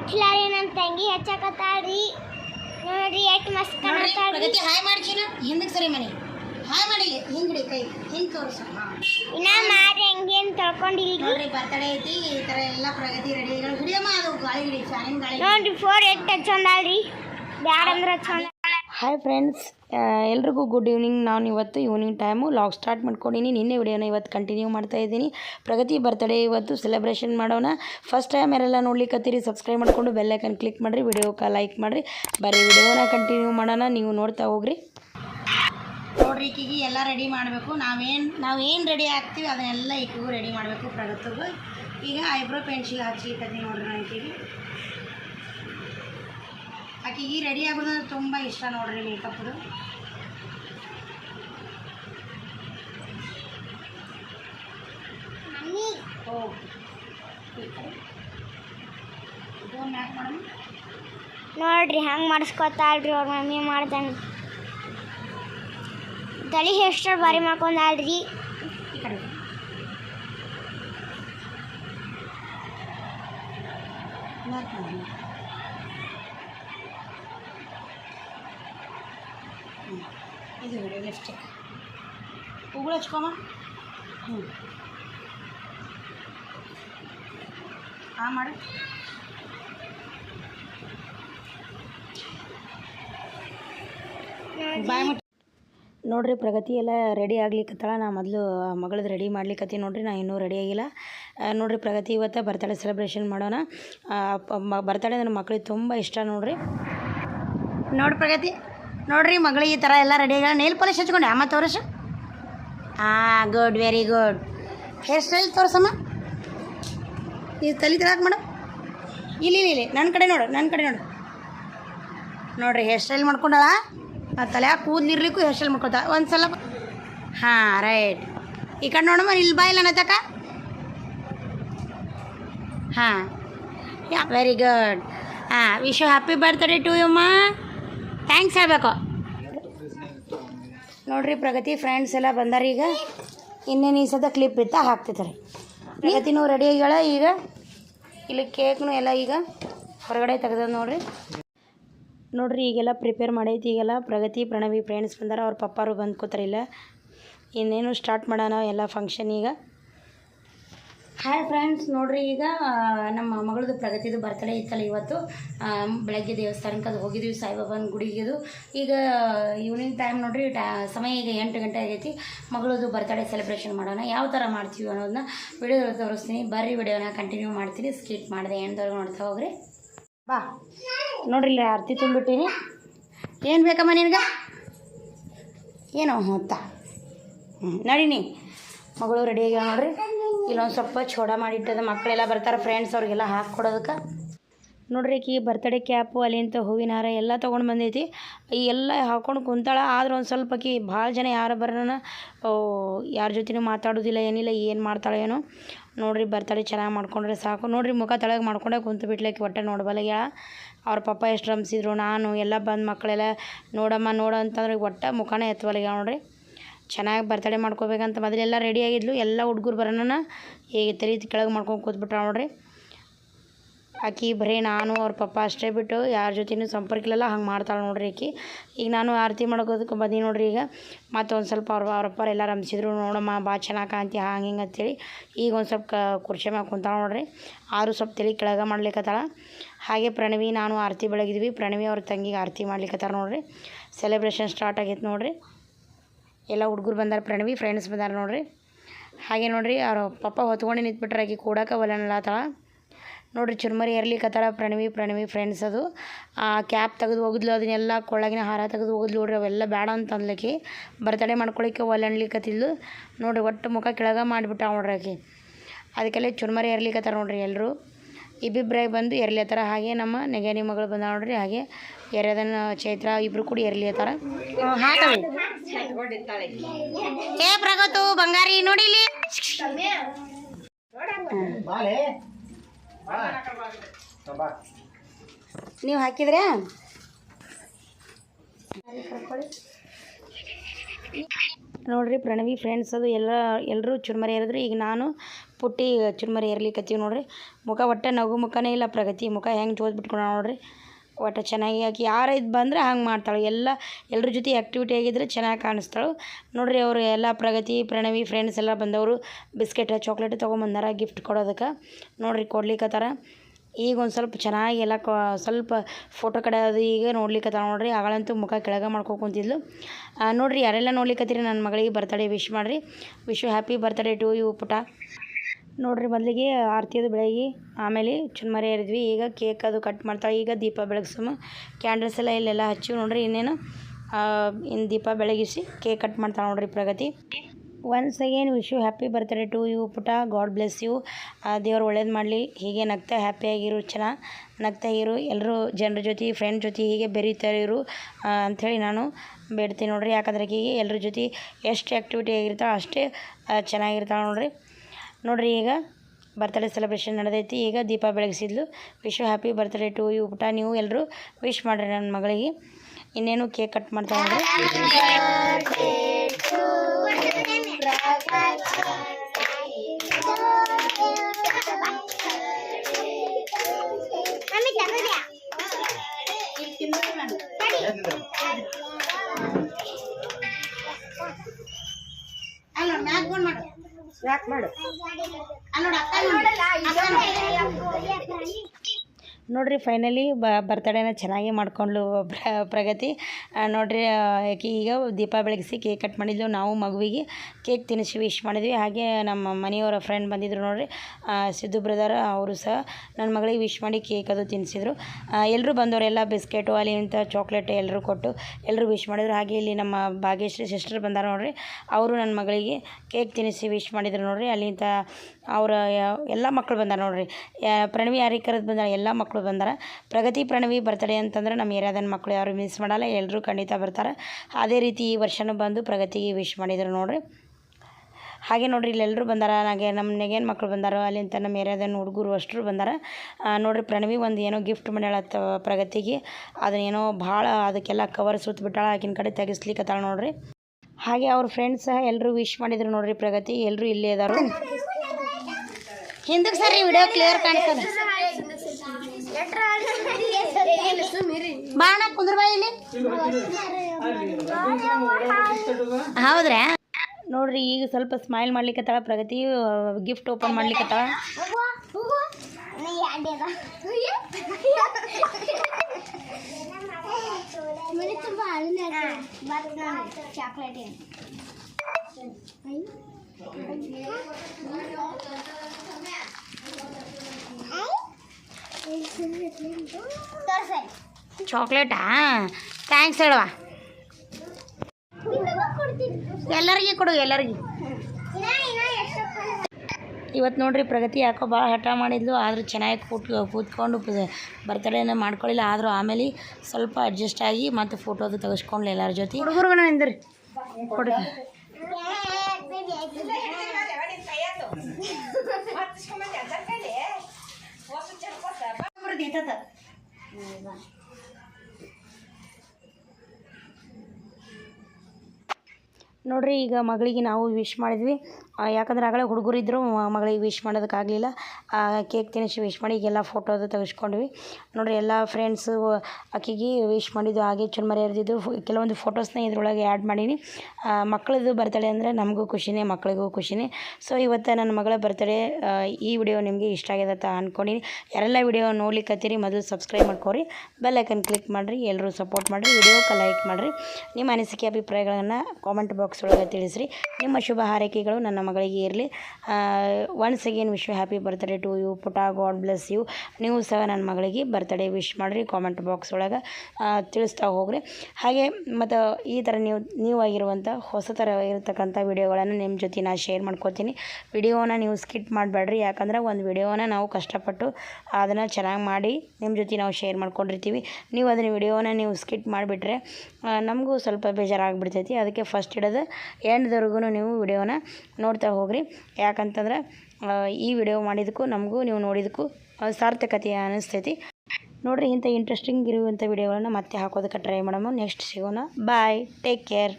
ಹಚ್ಲಾರಿ ನನ್ನ ತಂಗಿ ಹಚ್ಚಕತ್ತಾಳ್ರಿ ನೋಡ್ರಿ ಎಷ್ಟು ಮಸ್ತ್ ನೋಡ್ರಿ ಕಾಣತ್ತಾಳ್ರಿ ಪ್ರಗತಿ ಹಾಯ್ ಮಾಡಿ ಚಿನ್ನ ಹಿಂದಕ್ಕೆ ಸರಿ ಮನೆ. ಹಾಯ್ ಮಾಡಿ ಹಿಂಗಡಿ ಕೈ. ಹಿಂಗೆ ತೋರಿಸು. ಇನ್ನ ಮಾಡಿ ಹಂಗೇನ್ ತೊಳ್ಕೊಂಡಿಲ್ರಿ ನೋಡ್ರಿ ಬರ್ತಡೇ ಐತಿ. ಈ ಥರ ಎಲ್ಲ ಪ್ರಗತಿ ರೆಡಿ ಹಿಡಿಯಮ್ಮ ಅದು ಗಾಳಿ ಹಿಡಿ ಫ್ಯಾನಿನ ಗಾಳಿ ನೋಡ್ರಿ ಫೋರ್ ಎಷ್ಟು ಹಚ್ಚೊಂದಾಳ್ರಿ ಬ್ಯಾಡ ಅಂದ್ರೆ ಹಾಯ್ ಫ್ರೆಂಡ್ಸ್ ಎಲ್ರಿಗೂ ಗುಡ್ ಈವ್ನಿಂಗ್ ನಾನು ಇವತ್ತು ಈವ್ನಿಂಗ್ ಟೈಮು ಲಾಗ್ ಸ್ಟಾರ್ಟ್ ಮಾಡ್ಕೊಂಡಿನಿ. ನಿನ್ನೆ ವಿಡಿಯೋನ ಇವತ್ತು ಕಂಟಿನ್ಯೂ ಮಾಡ್ತಾ ಇದ್ದೀನಿ. ಪ್ರಗತಿ ಬರ್ತಡೇ ಇವತ್ತು ಸೆಲೆಬ್ರೇಷನ್ ಮಾಡೋಣ. ಫಸ್ಟ್ ಟೈಮ್ ಯಾರೆಲ್ಲ ನೋಡ್ಲಿಕ್ಕತ್ತೀರಿ ಸಬ್ಸ್ಕ್ರೈಬ್ ಮಾಡಿಕೊಂಡು ಬೆಲ್ಲೈಕನ್ ಕ್ಲಿಕ್ ಮಾಡಿರಿ ವಿಡಿಯೋಕ್ಕೆ ಲೈಕ್ ಮಾಡಿರಿ. ಬರೀ ವಿಡಿಯೋನ ಕಂಟಿನ್ಯೂ ಮಾಡೋಣ. ನೀವು ನೋಡ್ತಾ ಹೋಗ್ರಿ. ನೋಡ್ರಿ ಈಕಿಗೆ ಎಲ್ಲ ರೆಡಿ ಮಾಡಬೇಕು. ನಾವೇನು ನಾವೇನು ರೆಡಿ ಆಗ್ತೀವಿ, ಅದನ್ನೆಲ್ಲ ಈಕಿಗೂ ರೆಡಿ ಮಾಡಬೇಕು ಪ್ರಗತಿಗೂ. ಈಗ ಐಬ್ರೋ ಪೆನ್ಸಿಲ್ ಹಚ್ಲಿಕ್ಕತ್ತೀನಿ ನೋಡ್ರಿ ನಾನು ಈಕಿಗೆ ಆಕಿಗೆ ರೆಡಿ ಆಗೋದು ಅಂದ್ರೆ ತುಂಬ ಇಷ್ಟ ನೋಡ್ರಿ ಮೇಕಪ್ದು. ಓ. ಈ ನೋಡ್ರಿ ಹಂಗೆ ಮಾಡಿಸ್ಕೊತಾಳ್ರಿ ಅವ್ರ ಮಮ್ಮಿ ಮಾಡ್ತಾನೆ ತಲೆ ಹೇರ್ ಸ್ಟೈಲ್ ಬಾರಿ ಮಾಡ್ಕೊಂಡಾಳ್ರಿ. ಈ ಕಡೆ ನಾಲ್ಕು ಮಾಡೋಣ. ಹ್ಮ್. ಇದು ಬಿಡು ಲಿಪ್ಸ್ಟಿಕ್ ಹೂಗಳು ಹಚ್ಕೊಮ್ಮ. ಹ್ಞೂ ಹಾಂ ಮಾಡು. ಬಾಯ್ ನೋಡ್ರಿ ಪ್ರಗತಿ ಎಲ್ಲ ರೆಡಿ ಆಗ್ಲಿಕ್ಕತ್ತಳ ನಾ ಮೊದಲು ಮಗಳದ್ದು ರೆಡಿ ಮಾಡ್ಲಿಕ್ಕತ್ತಿ ನೋಡ್ರಿ ನಾ ಇನ್ನೂ ರೆಡಿ ಆಗಿಲ್ಲ. ನೋಡಿರಿ ನೋಡ್ರಿ ಪ್ರಗತಿ ಇವತ್ತು ಬರ್ತಡೇ ಸೆಲೆಬ್ರೇಷನ್ ಮಾಡೋಣ. ಬರ್ತಡೇ ನನ್ನ ಮಕ್ಳಿಗೆ ತುಂಬ ಇಷ್ಟ ನೋಡ್ರಿ. ನೋಡಿ ಪ್ರಗತಿ. ನೋಡ್ರಿ ಮಗಳಿಗೆ ಈ ಥರ ಎಲ್ಲ ರೆಡಿ ಆಗ ನೇಲ್ ಪಾಲಿಶ್ ಹಚ್ಕೊಂಡೆ. ಅಮ್ಮ ತೋರಿಸ. ಹಾಂ good very good hair style ತೋರಿಸಮ್ಮ. ಈ ತಲೆ ತಿರಾಕ್ ಮೇಡಮ್ ಇಲ್ಲಿ ಇಲ್ಲಿ ಇಲ್ಲಿ. ನನ್ನ ಕಡೆ ನೋಡು ನನ್ನ ಕಡೆ ನೋಡು. ನೋಡ್ರಿ ಹೇರ್ ಸ್ಟೈಲ್ ಮಾಡ್ಕೊಂಡಳ. ತಲೆ ಕೂದಲಿರ್ಲಿಕ್ಕೂ ಹೇರ್ ಸ್ಟೈಲ್ ಮಾಡ್ಕೊತ ಒಂದು ಸಲ ಹಾಂ ರೈಟ್ ಈ ಕಡೆ ನೋಡಮ್ಮ ಇಲ್ಲಿ ಬಾಯಿಲ್ಲ ನತಕ ಹಾಂ. ಯಾ ವೆರಿ ಗುಡ್ ಹಾಂ wish you happy birthday to ಯಮ್ಮ thanks ಹೇಳ್ಬೇಕು ನೋಡ್ರಿ ಪ್ರಗತಿ ಫ್ರೆಂಡ್ಸ್ ಎಲ್ಲ ಬಂದಾರ ಈಗ. ಇನ್ನೇನು ಈ ಸದ ಕ್ಲಿಪ್ ಇತ್ತ ಹಾಕ್ತಿದ್ದಾರೆ ಪ್ರಗತಿನೂ ರೆಡಿ ಆಗ್ಯಾಳ ಈಗ. ಇಲ್ಲಿ ಕೇಕ್ನು ಎಲ್ಲ ಈಗ ಹೊರಗಡೆ ತೆಗ್ದ ನೋಡ್ರಿ. ನೋಡ್ರಿ ಈಗೆಲ್ಲ ಪ್ರಿಪೇರ್ ಮಾಡೈತಿ ಈಗೆಲ್ಲ. ಪ್ರಗತಿ, ಪ್ರಣವಿ ಫ್ರೆಂಡ್ಸ್ ಬಂದಾರ. ಅವ್ರ ಪಪ್ಪಾರು ಬಂದು ಕೂತಾರಿಲ್ಲ ಇನ್ನೇನು ಸ್ಟಾರ್ಟ್ ಮಾಡೋಣ ಎಲ್ಲ ಫಂಕ್ಷನ್ ಈಗ. ಹಾಯ್ ಫ್ರೆಂಡ್ಸ್ ನೋಡ್ರಿ ಈಗ ನಮ್ಮ ಮಗಳದು ಪ್ರಗತಿದು ಬರ್ತಡೇ ಇತ್ತಲ್ಲ ಇವತ್ತು. ಬೆಳಗ್ಗೆ ದೇವಸ್ಥಾನಕ್ಕೆ ಅದು ಹೋಗಿದ್ದೀವಿ ಸಾಯಿಬಾಬಾನ ಗುಡಿಗಿದು. ಈಗ ಈವ್ನಿಂಗ್ ಟೈಮ್ ನೋಡ್ರಿ, ಟಾ, ಸಮಯ ಈಗ ಎಂಟು ಗಂಟೆ ಆಗೈತಿ. ಮಗಳದು ಬರ್ತಡೇ ಸೆಲೆಬ್ರೇಷನ್ ಮಾಡೋಣ. ಯಾವ ಥರ ಮಾಡ್ತೀವಿ ಅನ್ನೋದನ್ನ ವಿಡಿಯೋದಲ್ಲಿ ತೋರಿಸ್ತೀನಿ. ಬರ್ರಿ ವಿಡಿಯೋನ ಕಂಟಿನ್ಯೂ ಮಾಡ್ತೀನಿ. ಸ್ಕಿಪ್ ಮಾಡಿದೆ ಎಂಟವ್ರಿಗೆ ನೋಡ್ತಾ ಹೋಗ್ರಿ. ಬಾ. ನೋಡ್ರಿ ಇಲ್ಲಿ ಆರತಿ ತುಂಬಿಟ್ಟಿನಿ. ಏನು ಬೇಕಮ್ಮ ನಿನಗೆ? ಏನೋ ಅಂತ ನಡೀನಿ. ಮಗಳು ರೆಡಿ ಆಗ್ಯಾವ ನೋಡ್ರಿ. ಇಲ್ಲೊಂದು ಸ್ವಲ್ಪ ಚೋಡ ಮಾಡಿಟ್ಟದ ಮಕ್ಕಳೆಲ್ಲ ಬರ್ತಾರೆ ಫ್ರೆಂಡ್ಸ್ ಅವ್ರಿಗೆಲ್ಲ ಹಾಕ್ಕೊಡೋದಕ್ಕೆ ನೋಡ್ರಿ ಈಕಿ ಬರ್ತಡೇ ಕ್ಯಾಪು ಅಲ್ಲಿಂತ ಹೂವಿನ ಹಾರ ಎಲ್ಲ ತೊಗೊಂಡು ಬಂದೈತಿ. ಈ ಎಲ್ಲ ಹಾಕ್ಕೊಂಡು ಕುಂತಾಳ, ಆದ್ರೆ ಒಂದು ಸ್ವಲ್ಪ ಆಕಿ ಭಾಳ ಜನ ಯಾರು ಬರೋಣ ಯಾರ ಜೊತೆನೂ ಮಾತಾಡೋದಿಲ್ಲ, ಏನಿಲ್ಲ, ಏನು ಮಾಡ್ತಾಳೆ ಏನೋ. ನೋಡ್ರಿ ಬರ್ತಡೇ ಚೆನ್ನಾಗಿ ಮಾಡ್ಕೊಂಡ್ರೆ ಸಾಕು. ನೋಡ್ರಿ ಮುಖ ತಳಗೆ ಮಾಡ್ಕೊಂಡೆ ಕುಂತು ಬಿಟ್ಲಕ್ಕೆ ಒಟ್ಟೆ ನೋಡ್ಬಲ್ಗ್ಯಾಳ. ಅವ್ರ ಪಪ್ಪ ಎಷ್ಟು ರಮಿಸಿದ್ರು ನಾನು ಎಲ್ಲ ಬಂದು ಮಕ್ಕಳೆಲ್ಲ ನೋಡಮ್ಮ ನೋಡು ಅಂತಂದ್ರೆ ಒಟ್ಟು ಮುಖನೇ ಎತ್ತವಲ್ಗ್ಯಾಳ ನೋಡ್ರಿ. ಚೆನ್ನಾಗಿ ಬರ್ತಡೇ ಮಾಡ್ಕೋಬೇಕಂತ ಮೊದಲೆಲ್ಲ ರೆಡಿ ಆಗಿದ್ಲು. ಎಲ್ಲ ಹುಡುಗರು ಬರೋಣ ಈಗ ತಲೆ ಕೆಳಗೆ ಮಾಡ್ಕೊಂಡು ಕೂತ್ಬಿಟ್ರ ನೋಡ್ರಿ. ಆಕಿ ಬರೀ ನಾನು ಅವ್ರ ಪಪ್ಪ ಅಷ್ಟೇ ಬಿಟ್ಟು ಯಾರ ಜೊತೆನೂ ಸಂಪರ್ಕ ಇಲ್ಲಲ್ಲ ಹಂಗೆ ಮಾಡ್ತಾಳೆ ನೋಡ್ರಿ ಆಕಿ. ಈಗ ನಾನು ಆರತಿ ಮಾಡ್ಕೋದಕ್ಕೆ ಬಂದಿ ನೋಡ್ರಿ ಈಗ. ಮತ್ತೊಂದು ಸ್ವಲ್ಪ ಅವ್ರ ಅವ್ರಪ್ಪ ಎಲ್ಲ ರಮಿಸಿದ್ರು ನೋಡಮ್ಮ ಭಾಳ ಚೆನ್ನಾಗಿ ಕಾಂತಿ ಹಂಗೆ ಹಿಂಗೆ ಅಂತೇಳಿ. ಈಗ ಒಂದು ಸ್ವಲ್ಪ ಕುರ್ಚಿ ಮ್ಯಾಗ ಕುಂತಾಳೆ ನೋಡ್ರಿ. ಆರು ಸ್ವಲ್ಪ ತಲೆ ಕೆಳಗೆ ಮಾಡ್ಲಿಕ್ಕತ್ತಾಳ ಹಾಗೆ ಪ್ರಣವಿ, ನಾನು ಆರತಿ ಬೆಳಗಿದ್ವಿ. ಪ್ರಣವಿ ಅವ್ರ ತಂಗಿಗೆ ಆರತಿ ಮಾಡ್ಲಿಕ್ಕತ್ತಾರ ನೋಡ್ರಿ. ಸೆಲೆಬ್ರೇಷನ್ ಸ್ಟಾರ್ಟ್ ಆಗೈತೆ ನೋಡ್ರಿ. ಎಲ್ಲ ಹುಡುಗರು ಬಂದಾರ, ಪ್ರಣವಿ ಫ್ರೆಂಡ್ಸ್ ಬಂದಾರ ನೋಡ್ರಿ. ಹಾಗೆ ನೋಡ್ರಿ, ಅವ್ರ ಪಪ್ಪ ಹೊತ್ಕೊಂಡು ನಿಂತ್ಬಿಟ್ರೆ ಆಕೆ ಕೂಡಕ್ಕೆ ಒಲನಲ್ಲತ್ತಾಳ ನೋಡ್ರಿ, ಚುರ್ಮರಿ ಎರಲಿಕ್ಕತ್ತಾರ ಪ್ರಣವಿ ಪ್ರಣವಿ ಫ್ರೆಂಡ್ಸ್ ಅದು. ಆ ಕ್ಯಾಪ್ ತೆಗೆದು ಹೋಗಿದ್ಲು, ಅದನ್ನೆಲ್ಲ ಕೊಳ್ಳಾಗಿನ ಹಾರ ತೆಗೆದು ಹೋಗಿದ್ಲು ನೋಡ್ರಿ, ಅವೆಲ್ಲ ಬೇಡ ಅಂತ ಅಂದ್ಲಕಿ ಬರ್ತಡೇ ಮಾಡ್ಕೊಳಿಕ್ಕೆ ಒಲೆ ಅನ್ಲಿಕ್ಕತ್ತಿದ್ಲು ನೋಡ್ರಿ, ಒಟ್ಟು ಮುಖ ಕೆಳಗೆ ಮಾಡಿಬಿಟ್ಟ ನೋಡ್ರಿ ಆಕೆ. ಅದಕ್ಕೆಲ್ಲ ಚುರ್ಮರಿ ಎರಲಿಕ್ಕತ್ತಾರ ನೋಡ್ರಿ ಎಲ್ಲರೂ ಇಬ್ಬಿಬ್ಬರಾಗಿ ಬಂದು ಎರ್ಲಿತ್ತಾರ ಹಾಗೆ ನಮ್ಮ ನೆಗನಿ ಮಗಳು ಬಂದ ನೋಡ್ರಿ, ಹಾಗೆ ಎರೆದನ್ನ ಚೈತ್ರ ಇಬ್ರು ಕೂಡ ಎರ್ಲಿತ್ತಾರ ಹಾಕವಿ ಏ ಪ್ರಗತು ಬಂಗಾರಿ ನೋಡಿಲಿ ನೀವು ಹಾಕಿದ್ರೆ? ನೋಡ್ರಿ ಪ್ರಣವಿ ಫ್ರೆಂಡ್ಸ್ ಅದು ಎಲ್ಲ ಎಲ್ಲರೂ ಚುರ್ಮರಿ ಏರಿದ್ರು ಈಗ ನಾನು ಪುಟ್ಟಿ ಚುರ್ಮರಿ ಏರ್ಲಿಕ್ಕತ್ತೀವಿ ನೋಡ್ರಿ. ಮುಖ ಒಟ್ಟೆ ನಗು ಮುಖನೇ ಇಲ್ಲ ಪ್ರಗತಿ. ಮುಖ ಹೆಂಗೆ ಜೋದ್ ಬಿಟ್ಕೊಳ ನೋಡ್ರಿ. ಒಟ್ಟು ಚೆನ್ನಾಗಿ ಆಕಿ ಯಾರು ಇದು ಬಂದ್ರೆ ಹಂಗೆ ಮಾಡ್ತಾಳೆ. ಎಲ್ಲ ಎಲ್ಲರ ಜೊತೆ ಆ್ಯಕ್ಟಿವಿಟಿ ಆಗಿದ್ರೆ ಚೆನ್ನಾಗಿ ಕಾಣಿಸ್ತಾಳು. ನೋಡ್ರಿ ಅವರು ಎಲ್ಲ ಪ್ರಗತಿ, ಪ್ರಣವಿ ಫ್ರೆಂಡ್ಸ್ ಎಲ್ಲ ಬಂದವರು ಬಿಸ್ಕೆಟ್ ಚಾಕ್ಲೇಟ್ ತೊಗೊಂಬಂದಾರ ಗಿಫ್ಟ್ ಕೊಡೋದಕ್ಕೆ. ನೋಡಿರಿ ಕೊಡ್ಲಿಕ್ಕತ್ತಾರ ಈಗ ಒಂದು ಸ್ವಲ್ಪ ಚೆನ್ನಾಗಿ ಎಲ್ಲ ಸ್ವಲ್ಪ ಫೋಟೋ ಕಡೆ ಅದು ಈಗ ನೋಡ್ಲಿಕ್ಕತ್ತಾಳ ನೋಡ್ರಿ. ಆಗಳಂತೂ ಮುಖ ಕೆಳಗೆ ಮಾಡ್ಕೊ ಕುಂತಿದ್ಲು. ನೋಡ್ರಿ ಯಾರೆಲ್ಲ ನೋಡ್ಲಿಕ್ಕತ್ತೀರಿ ನನ್ನ ಮಗಳಿಗೆ ಬರ್ತಡೇ ವಿಶ್ ಮಾಡಿರಿ. Wish happy birthday to you ಪುಟ. ನೋಡ್ರಿ ಮೊದಲಿಗೆ ಆರತಿ ಅದು ಬೆಳಗ್ಗೆ ಆಮೇಲೆ ಚುನ್ಮರಿ ಏರಿದ್ವಿ ಈಗ ಕೇಕ್ ಅದು ಕಟ್ ಮಾಡ್ತಾಳೆ. ಈಗ ದೀಪ ಬೆಳಗ್ಸಮ. ಕ್ಯಾಂಡಲ್ಸ್ ಎಲ್ಲ ಇಲ್ಲೆಲ್ಲ ಹಚ್ಚಿವಿ ನೋಡ್ರಿ. ಇನ್ನೇನು ಇನ್ನು ದೀಪ ಬೆಳಗಿಸಿ ಕೇಕ್ ಕಟ್ ಮಾಡ್ತಾಳೆ ನೋಡ್ರಿ Pragati. Once again wish you happy birthday to you ಪುಟ ಗಾಡ್ ಬ್ಲೆಸ್ ಯು ದೇವ್ರು ಒಳ್ಳೇದು ಮಾಡಲಿ. ಹೀಗೆ ನಗ್ತಾ ಹ್ಯಾಪಿಯಾಗಿರು ಚೆನ್ನಾಗಿ ನಗ್ತಾ ಇರು. ಎಲ್ಲರೂ ಜನರ ಜೊತೆ ಫ್ರೆಂಡ್ ಜೊತೆ ಹೀಗೆ ಬೆರೀತಾ ಇರು. ಅಂಥೇಳಿ ನಾನು ಬೇಡ್ತೀನಿ ನೋಡ್ರಿ. ಯಾಕಂದ್ರೆ ಹೀಗೆ ಎಲ್ಲರ ಜೊತೆ ಎಷ್ಟು ಆ್ಯಕ್ಟಿವಿಟಿ ಆಗಿರ್ತಾಳೆ ಅಷ್ಟೇ ಚೆನ್ನಾಗಿರ್ತಾಳೆ ನೋಡ್ರಿ. ನೋಡ್ರಿ, ಈಗ ಬರ್ತ್ಡೇ ಸೆಲೆಬ್ರೇಷನ್ ನಡೆದೈತಿ. ಈಗ ದೀಪ ಬೆಳಗಿಸಿದ್ಲು. Wish happy birthday to you ಊಟ ನೀವು ಎಲ್ಲರೂ ವಿಶ್ ಮಾಡಿರಿ ನನ್ನ ಮಗಳಿಗೆ. ಇನ್ನೇನು ಕೇಕ್ ಕಟ್ ಮಾಡ್ತಾ ಯಾಕೆ ಮಾಡು? ಅಲ್ಲಿ ನೋಡು ಅಕ್ಕ ನೋಡಿ. ನೋಡ್ರಿ ಫೈನಲಿ ಬರ್ತಡೇನ ಚೆನ್ನಾಗಿ ಮಾಡ್ಕೊಂಡ್ಲು ಪ್ರ, ಪ್ರಗತಿ. ನೋಡಿರಿ ಈಗ ದೀಪ ಬೆಳಗಿಸಿ ಕೇಕ್ ಕಟ್ ಮಾಡಿದ್ಲು. ನಾವು ಮಗುವಿಗೆ ಕೇಕ್ ತಿನ್ನಿಸಿ ವಿಶ್ ಮಾಡಿದ್ವಿ. ಹಾಗೆ ನಮ್ಮ ಮನೆಯವರ ಫ್ರೆಂಡ್ ಬಂದಿದ್ರು ನೋಡ್ರಿ. ಸಿದ್ದು ಬ್ರದರ್ ಅವರು ಸಹ ನನ್ನ ಮಗಳಿಗೆ ವಿಶ್ ಮಾಡಿ ಕೇಕ್ ಅದು ತಿನ್ನಿಸಿದ್ರು ಎಲ್ಲರೂ ಬಂದವರೆಲ್ಲ ಬಿಸ್ಕೆಟು ಅಲ್ಲಿ ಇಂಥ ಚಾಕ್ಲೇಟ್ ಎಲ್ಲರೂ ಕೊಟ್ಟು ಎಲ್ಲರೂ ವಿಶ್ ಮಾಡಿದ್ರು. ಹಾಗೆ ಇಲ್ಲಿ ನಮ್ಮ ಭಾಗ್ಯಶ್ರೀ ಸಿಸ್ಟರ್ ಬಂದಾರ ನೋಡ್ರಿ. ಅವರು ನನ್ನ ಮಗಳಿಗೆ ಕೇಕ್ ತಿನ್ನಿಸಿ ವಿಶ್ ಮಾಡಿದ್ರು ನೋಡ್ರಿ. ಅಲ್ಲಿಂತ ಅವರ ಎಲ್ಲ ಮಕ್ಕಳು ಬಂದಾರ ನೋಡ್ರಿ. ಪ್ರಣವಿ ಯಾರಿಗೆ ಕರೆದು ಬಂದಾರ ಎಲ್ಲ ಮಕ್ಕಳು ಬಂದಾರ. ಪ್ರಗತಿ ಪ್ರಣವಿ ಬರ್ತಡೇ ಅಂತಂದ್ರೆ ನಮ್ಮ ಏರಿಯಾದ ಮಕ್ಕಳು ಯಾರು ಮಿಸ್ ಮಾಡಲ್ಲ ಎಲ್ಲರೂ ಖಂಡಿತ ಬರ್ತಾರೆ. ಅದೇ ರೀತಿ ಈ ವರ್ಷನೂ ಬಂದು ಪ್ರಗತಿಗೆ ವಿಶ್ ಮಾಡಿದ್ರು ನೋಡ್ರಿ. ಹಾಗೆ ನೋಡ್ರಿ ಇಲ್ಲೆಲ್ಲರೂ ಬಂದಾರ. ನನಗೆ ನಮ್ಮ ನೆಗೇನು ಮಕ್ಕಳು ಬಂದಾರ. ಅಲ್ಲಿಂದ ನಮ್ಮ ಏರಿಯಾದ ಹುಡುಗರು ಅಷ್ಟರು ಬಂದಾರ. ನೋಡ್ರಿ, ಪ್ರಣವಿ ಒಂದು ಏನೋ ಗಿಫ್ಟ್ ಮಾಡ್ಯಾಳತ್ತ ಪ್ರಗತಿಗೆ. ಅದನ್ನೇನೋ ಭಾಳ ಅದಕ್ಕೆಲ್ಲ ಕವರ್ ಸುತ್ತಬಿಟ್ಟಾಳ ಆಕಿನ ಕಡೆ ತೆಗಿಸ್ಲಿಕ್ಕತ್ತಾಳ ನೋಡ್ರಿ. ಹಾಗೆ ಅವ್ರ ಫ್ರೆಂಡ್ಸ್ ಸಹ ಎಲ್ಲರೂ ವಿಶ್ ಮಾಡಿದ್ರು ನೋಡ್ರಿ ಪ್ರಗತಿ. ಎಲ್ಲರೂ ಇಲ್ಲೇ ಇದಾರು. ಹಿಂದಕ್ಕೆ ಸರಿ ವಿಡಿಯೋ ಕ್ಲಿಯರ್ ಕಾಣಿಸ್ತದೆ ಬಾಣ ಕುಂದ್ರ ಇಲ್ಲಿ ಹೌದ್ರಾ? ನೋಡ್ರಿ ಈಗ ಸ್ವಲ್ಪ ಸ್ಮೈಲ್ ಮಾಡ್ಲಿಕ್ಕತ್ತಾಳ ಪ್ರಗತಿ ಗಿಫ್ಟ್ ಓಪನ್ ಮಾಡ್ಲಿಕ್ಕತ್ತಾಳ ಚಾಕ್ಲೇಟ್ ಚಾಕ್ಲೇಟಾ ಥ್ಯಾಂಕ್ಸ್ ಹೇಳುವ ಎಲ್ಲರಿಗೆ ಕೊಡು ಎಲ್ಲರಿಗೆ ಇವತ್ತು ನೋಡ್ರಿ ಪ್ರಗತಿ ಯಾಕೋ ಭಾಳ ಹಠ ಮಾಡಿದ್ಲು ಆದರೂ ಚೆನ್ನಾಗಿ ಕೂತ್ ಕೂತ್ಕೊಂಡು ಬರ್ತಡೇನ ಮಾಡ್ಕೊಳ್ಳಿಲ್ಲ ಆದರೂ ಆಮೇಲೆ ಸ್ವಲ್ಪ ಅಡ್ಜಸ್ಟ್ ಆಗಿ ಮತ್ತು ಫೋಟೋದು ತೆಗೆಸ್ಕೊಂಡ್ಲಿ ಎಲ್ಲರ ಜೊತೆ ಹುಡುಗರುಗಳು ನಿಂದ್ರಿ ಕೊಡಿ ただ、まあ。ನೋಡ್ರಿ, ಈಗ ಮಗಳಿಗೆ ನಾವು ವಿಶ್ ಮಾಡಿದ್ವಿ. ಯಾಕಂದ್ರೆ ಆಗಲೇ ಹುಡುಗರು ಇದ್ದರು ಮಗಳಿಗೆ ವಿಶ್ ಮಾಡೋದಕ್ಕಾಗಲಿಲ್ಲ. ಕೇಕ್ ತಿನ್ನಿಸಿ ವಿಶ್ ಮಾಡಿ, ಈಗೆಲ್ಲ ಫೋಟೋ ಅದು ತೆಗೆಸ್ಕೊಂಡ್ವಿ. ನೋಡ್ರಿ, ಎಲ್ಲ ಫ್ರೆಂಡ್ಸು ಆಕೆಗೆ ವಿಶ್ ಮಾಡಿದ್ದು, ಹಾಗೆ ಚುನ್ಮರಿ ಎರೆದಿದ್ದು ಕೆಲವೊಂದು ಫೋಟೋಸ್ನ ಇದ್ರೊಳಗೆ ಆ್ಯಡ್ ಮಾಡೀನಿ. ಮಕ್ಕಳದ್ದು ಬರ್ತಡೇ ಅಂದರೆ ನಮಗೂ ಖುಷಿನೇ ಮಕ್ಕಳಿಗೂ ಖುಷಿನೇ. ಸೊ ಇವತ್ತು ನನ್ನ ಮಗಳ ಬರ್ತಡೇ ಈ ವಿಡಿಯೋ ನಿಮಗೆ ಇಷ್ಟ ಆಗಿದೆ ಅಂದ್ಕೊಂಡಿನಿ ಯಾರೆಲ್ಲ ವಿಡಿಯೋ ನೋಡ್ಲಿಕ್ಕತ್ತೀರಿ ಮೊದಲು ಸಬ್ಸ್ಕ್ರೈಬ್ ಮಾಡ್ಕೊರಿ. ಬೆಲ್ ಐಕನ್ ಕ್ಲಿಕ್ ಮಾಡಿರಿ ಎಲ್ಲರೂ ಸಪೋರ್ಟ್ ಮಾಡಿರಿ. ವಿಡಿಯೋಕ್ಕೆ ಲೈಕ್ ಮಾಡಿರಿ. ನಿಮ್ಮ ಅನಿಸಿಕೆ, ಅಭಿಪ್ರಾಯಗಳನ್ನು ಕಾಮೆಂಟ್ ಬಾಕ್ಸ್ ಒಳಗೆ ತಿಳಿಸ್ರಿ. ನಿಮ್ಮ ಶುಭ ಹಾರೈಕೆಗಳು ನನ್ನ ಮಗಳಿಗೆ ಇರಲಿ. Once again wish happy birthday to you ಪುಟ ಗಾಡ್ ಬ್ಲೆಸ್ ಯು ನೀವು ಸಹ ನನ್ನ ಮಗಳಿಗೆ ಬರ್ತ್ಡೇ ವಿಶ್ ಮಾಡಿರಿ. ಕಾಮೆಂಟ್ ಬಾಕ್ಸ್ ಒಳಗೆ ತಿಳಿಸ್ತಾ ಹೋಗ್ರಿ. ಹಾಗೆ, ಮತ್ತು ಈ ಥರ ನೀವು ನೀವು ಆಗಿರುವಂಥ ಹೊಸ ಥರ ಇರತಕ್ಕಂಥ ವಿಡಿಯೋಗಳನ್ನು ನಿಮ್ಮ ಜೊತೆ ನಾನು ಶೇರ್ ಮಾಡ್ಕೋತೀನಿ. ವಿಡಿಯೋನ ನೀವು ಸ್ಕಿಟ್ ಮಾಡಬೇಡ್ರಿ. ಯಾಕಂದ್ರೆ ಒಂದು ವಿಡಿಯೋನ ನಾವು ಕಷ್ಟಪಟ್ಟು ಅದನ್ನು ಚೆನ್ನಾಗಿ ಮಾಡಿ ನಿಮ್ಮ ಜೊತೆ ನಾವು ಶೇರ್ ಮಾಡ್ಕೊಂಡಿರ್ತೀವಿ. ನೀವು ಅದನ್ನ ವಿಡಿಯೋನ ನೀವು ಸ್ಕಿಟ್ ಮಾಡಿಬಿಟ್ರೆ ನಮಗೂ ಸ್ವಲ್ಪ ಬೇಜಾರಾಗಿಬಿಡ್ತೈತಿ. ಅದಕ್ಕೆ ಫಸ್ಟ್ ಹಿಡಿದು ಎಂಡ್ದವರೆಗೂ ನೀವು ವಿಡಿಯೋನ ನೋಡ್ತಾ ಹೋಗ್ರಿ. ಯಾಕಂತಂದ್ರೆ ಈ ವಿಡಿಯೋ ಮಾಡಿದಕ್ಕೂ ನಮಗೂ ನೀವು ನೋಡಿದಕ್ಕೂ ಸಾರ್ಥಕತೆ ಅನ್ನಿಸ್ತೈತಿ ನೋಡ್ರಿ, ಇಂಥ ಇಂಟ್ರೆಸ್ಟಿಂಗ್ ಇರುವಂಥ ವಿಡಿಯೋಗಳನ್ನ ಮತ್ತೆ ಹಾಕೋದಕ್ಕೆ ಟ್ರೈ ಮಾಡೋಣ. ನೆಕ್ಸ್ಟ್ ಸಿಗೋಣ. Bye take care